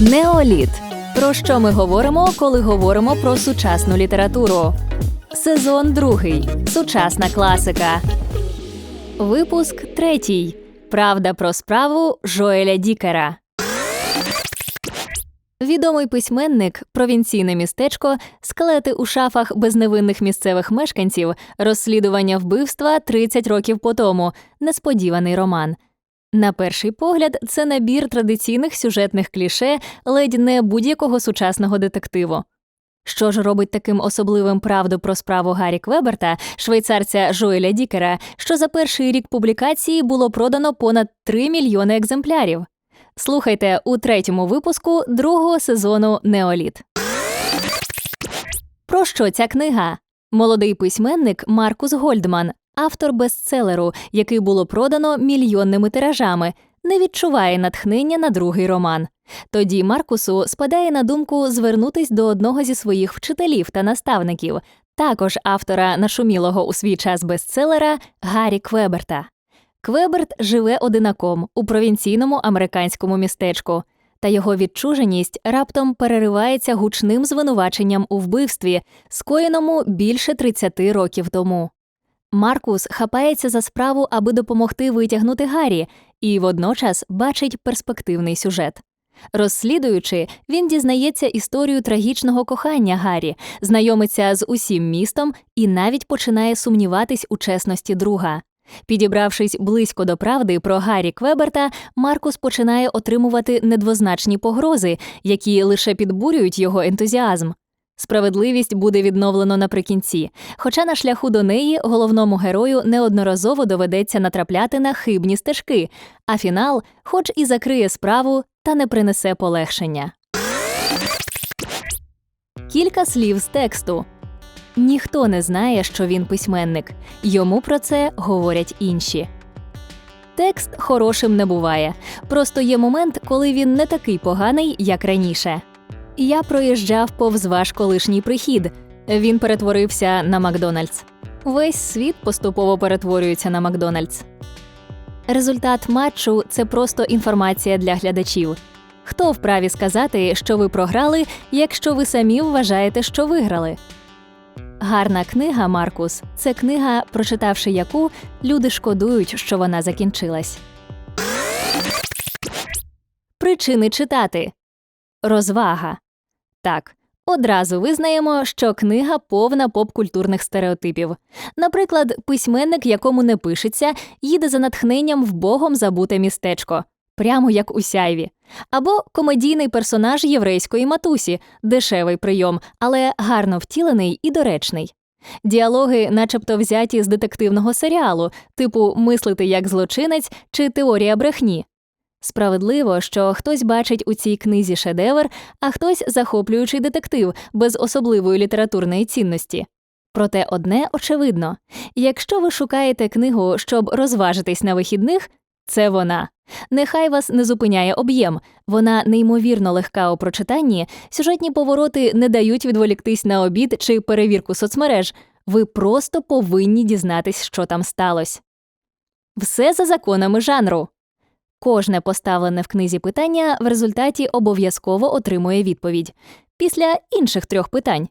Неоліт. Про що ми говоримо, коли говоримо про сучасну літературу? Сезон другий. Сучасна класика. Випуск третій. Правда про справу Жоеля Дікера. Відомий письменник, провінційне містечко, скелети у шафах безневинних місцевих мешканців, розслідування вбивства 30 років по тому. Несподіваний роман. На перший погляд, це набір традиційних сюжетних кліше ледь не будь-якого сучасного детективу. Що ж робить таким особливим правду про справу Гаррі Квеберта, швейцарця Жоеля Дікера, що за перший рік публікації було продано понад 3 мільйони екземплярів? Слухайте у третьому випуску другого сезону Неоліт. Про що ця книга? Молодий письменник Маркус Гольдман, автор бестселеру, який було продано мільйонними тиражами, не відчуває натхнення на другий роман. Тоді Маркусу спадає на думку звернутись до одного зі своїх вчителів та наставників, також автора нашумілого у свій час бестселера Гаррі Квеберта. Квеберт живе одинаком у провінційному американському містечку, та його відчуженість раптом переривається гучним звинуваченням у вбивстві, скоєному більше 30 років тому. Маркус хапається за справу, аби допомогти витягнути Гаррі, і водночас бачить перспективний сюжет. Розслідуючи, він дізнається історію трагічного кохання Гаррі, знайомиться з усім містом і навіть починає сумніватись у чесності друга. Підібравшись близько до правди про Гаррі Квеберта, Маркус починає отримувати недвозначні погрози, які лише підбурюють його ентузіазм. Справедливість буде відновлено наприкінці, хоча на шляху до неї головному герою неодноразово доведеться натрапляти на хибні стежки, а фінал, хоч і закриє справу, та не принесе полегшення. Кілька слів з тексту. Ніхто не знає, що він письменник. Йому про це говорять інші. Текст хорошим не буває. Просто є момент, коли він не такий поганий, як раніше. Я проїжджав повз ваш колишній прихід. Він перетворився на Макдональдс. Весь світ поступово перетворюється на Макдональдс. Результат матчу це просто інформація для глядачів. Хто вправі сказати, що ви програли, якщо ви самі вважаєте, що виграли? Гарна книга, Маркус, це книга, прочитавши яку, люди шкодують, що вона закінчилась. Причини читати розвага. Так, одразу визнаємо, що книга повна поп-культурних стереотипів. Наприклад, письменник, якому не пишеться, їде за натхненням в богом забуте містечко, прямо як у сяйві. Або комедійний персонаж єврейської матусі, дешевий прийом, але гарно втілений і доречний. Діалоги, начебто взяті з детективного серіалу, типу мислити як злочинець чи теорія брехні. Справедливо, що хтось бачить у цій книзі шедевр, а хтось захоплюючий детектив без особливої літературної цінності. Проте одне очевидно якщо ви шукаєте книгу, щоб розважитись на вихідних, це вона. Нехай вас не зупиняє об'єм, вона неймовірно легка у прочитанні, сюжетні повороти не дають відволіктись на обід чи перевірку соцмереж. Ви просто повинні дізнатись, що там сталося. Все за законами жанру. Кожне поставлене в книзі питання в результаті обов'язково отримує відповідь після інших трьох питань.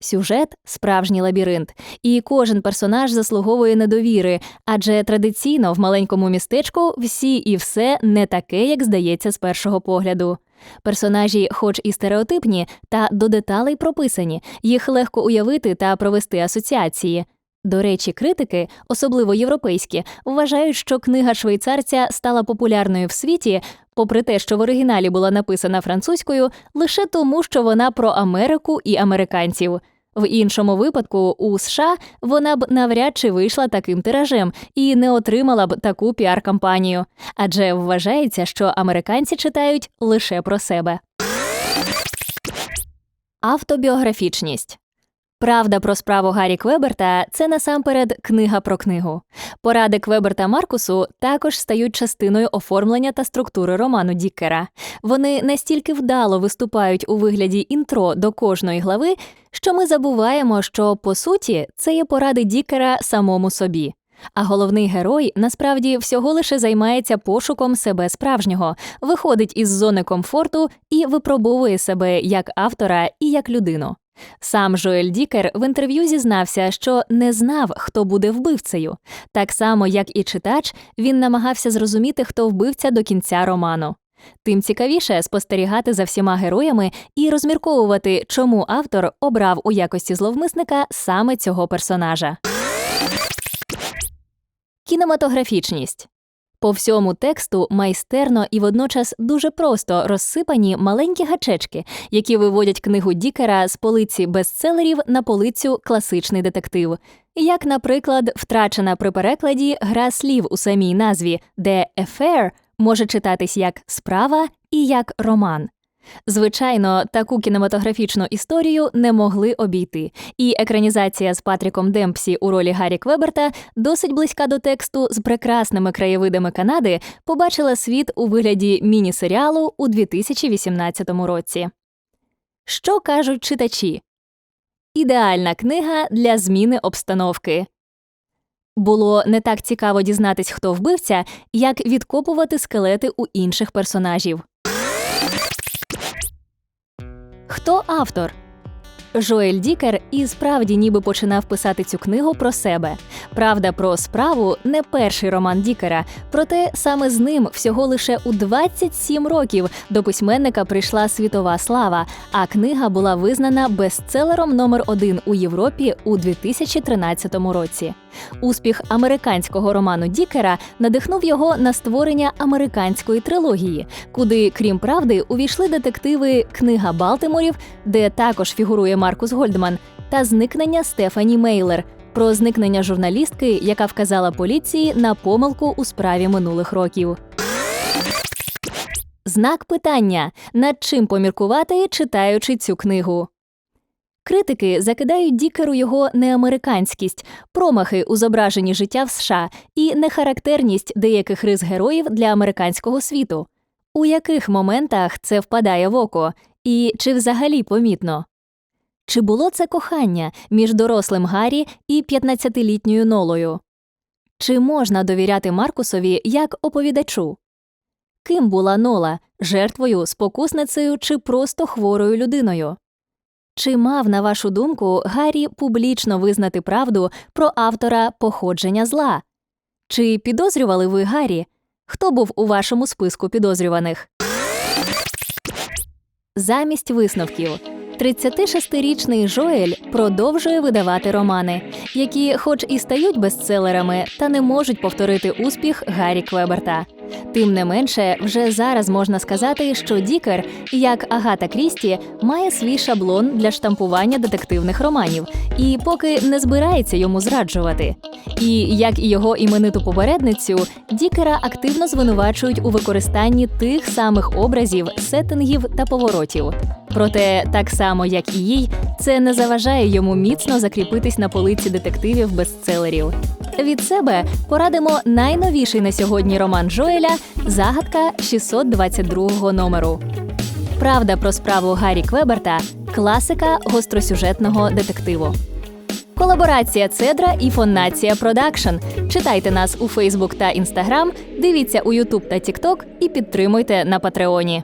Сюжет справжній лабіринт, і кожен персонаж заслуговує недовіри, адже традиційно в маленькому містечку всі і все не таке, як здається з першого погляду. Персонажі, хоч і стереотипні, та до деталей прописані, їх легко уявити та провести асоціації. До речі, критики, особливо європейські, вважають, що книга швейцарця стала популярною в світі, попри те, що в оригіналі була написана французькою, лише тому, що вона про Америку і американців. В іншому випадку у США вона б навряд чи вийшла таким тиражем і не отримала б таку піар-кампанію, адже вважається, що американці читають лише про себе. Автобіографічність Правда про справу Гаррі Квеберта це насамперед книга про книгу. Поради Квеберта Маркусу також стають частиною оформлення та структури роману Діккера. Вони настільки вдало виступають у вигляді інтро до кожної глави, що ми забуваємо, що по суті це є поради Діккера самому собі. А головний герой насправді всього лише займається пошуком себе справжнього, виходить із зони комфорту і випробовує себе як автора і як людину. Сам Жоель Дікер в інтерв'ю зізнався, що не знав, хто буде вбивцею. Так само, як і читач, він намагався зрозуміти, хто вбивця до кінця роману. Тим цікавіше спостерігати за всіма героями і розмірковувати, чому автор обрав у якості зловмисника саме цього персонажа. Кінематографічність по всьому тексту майстерно і водночас дуже просто розсипані маленькі гачечки, які виводять книгу Дікера з полиці бестселерів на полицю класичний детектив. Як, наприклад, втрачена при перекладі гра слів у самій назві, де «affair» може читатись як справа і як роман. Звичайно, таку кінематографічну історію не могли обійти, і екранізація з Патріком Демпсі у ролі Гаррі Квеберта, досить близька до тексту з прекрасними краєвидами Канади, побачила світ у вигляді міні-серіалу у 2018 році. Що кажуть читачі? Ідеальна книга для зміни обстановки. Було не так цікаво дізнатись, хто вбивця, як відкопувати скелети у інших персонажів. Хто автор? Жоель Дікер і справді ніби починав писати цю книгу про себе. Правда, про справу не перший роман Дікера, проте саме з ним всього лише у 27 років до письменника прийшла світова слава, а книга була визнана бестселером номер один у Європі у 2013 році. Успіх американського роману Дікера надихнув його на створення американської трилогії, куди, крім правди, увійшли детективи Книга Балтиморів, де також фігурує Маркус Гольдман, та зникнення Стефані Мейлер про зникнення журналістки, яка вказала поліції на помилку у справі минулих років. Знак питання: над чим поміркувати, читаючи цю книгу. Критики закидають Дікеру його неамериканськість, промахи у зображенні життя в США і нехарактерність деяких рис героїв для американського світу. У яких моментах це впадає в око, і чи взагалі помітно? Чи було це кохання між дорослим Гаррі і 15-літньою Нолою? Чи можна довіряти Маркусові як оповідачу? Ким була Нола жертвою, спокусницею чи просто хворою людиною? Чи мав, на вашу думку, Гаррі публічно визнати правду про автора походження зла? Чи підозрювали ви Гаррі? Хто був у вашому списку підозрюваних? Замість висновків 36-річний Жоель продовжує видавати романи, які, хоч і стають бестселерами, та не можуть повторити успіх Гаррі Квеберта. Тим не менше, вже зараз можна сказати, що Дікер, як Агата Крісті, має свій шаблон для штампування детективних романів і поки не збирається йому зраджувати. І як і його імениту попередницю, Дікера активно звинувачують у використанні тих самих образів, сеттингів та поворотів. Проте, так само як і їй, це не заважає йому міцно закріпитись на полиці детективів бестселерів. Від себе порадимо найновіший на сьогодні роман Джоеля Загадка 622 номеру. Правда про справу Гаррі Квеберта класика гостросюжетного детективу. Колаборація Цедра і Фоннація Продакшн. Читайте нас у Фейсбук та Інстаграм, дивіться у Ютуб та Тікток і підтримуйте на Патреоні.